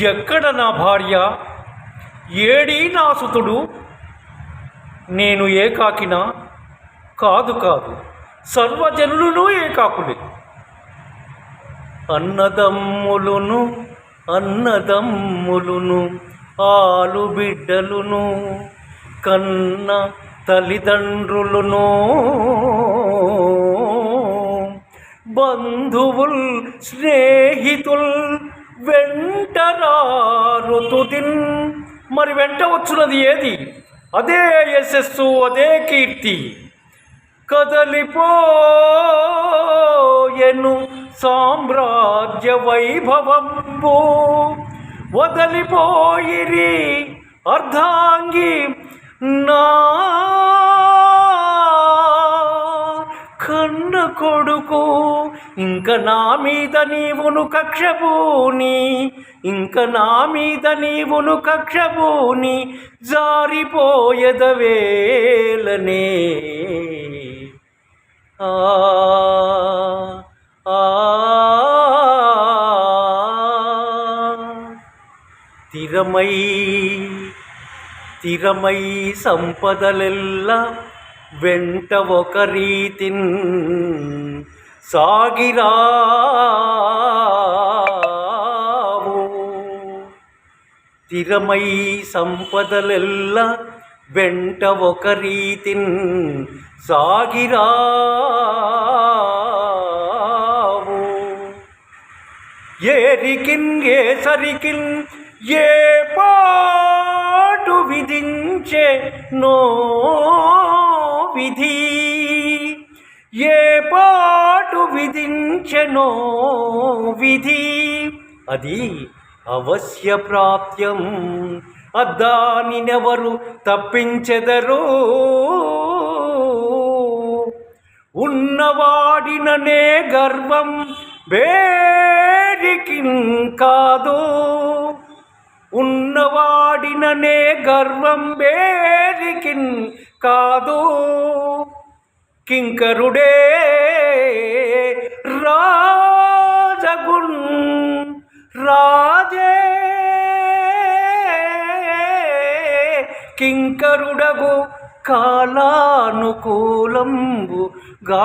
ఎక్కడ నా భార్య? ఏడీ నా సుతుడు? నేను ఏకాకినా? కాదు కాదు. సర్వజనులను ఏకాకులే. అన్నదమ్ములును అన్నదమ్ములును ఆలు బిడ్డలును కన్న తల్లిదండ్రులను బంధువుల్ స్నేహితుల్ వెంటరా ఋతుదిన్. మరి వెంట వచ్చున్నది ఏది? అదే యశస్సు అదే కీర్తి. కదలిపోయెను సామ్రాజ్య వైభవంబు. వదలిపోయిరి అర్ధాంగి నా కొడుకు ఇంక నా మీద నీవును కక్షభూని ఇంక నా మీద నీవును కక్షభూని జారిపోయదవేలనే ఆ. తిరమై తిరమై సంపదలెల్లా వెంట ఒక రీతిన్ సాగిరావు తిరమై సంపదలెల్ల వెంట ఒక రీతిన్ సాగిరావు ఏరికిన్ ఏ సరికిన్ ఏ పాటు విధించే నో విధి ఏ పాటు విధించనో విధి. అది అవశ్య ప్రాప్త్యం అద్దానినెవరు తప్పించెదరో? ఉన్నవాడిననే గర్వం వేడికిన్ కాదు. ఉన్నవాడిననే గర్వం వేడికిన్ కాదు కింకరుడే రాజగున్ రాజే కింకరుడగు కాలానుకూలంబు గా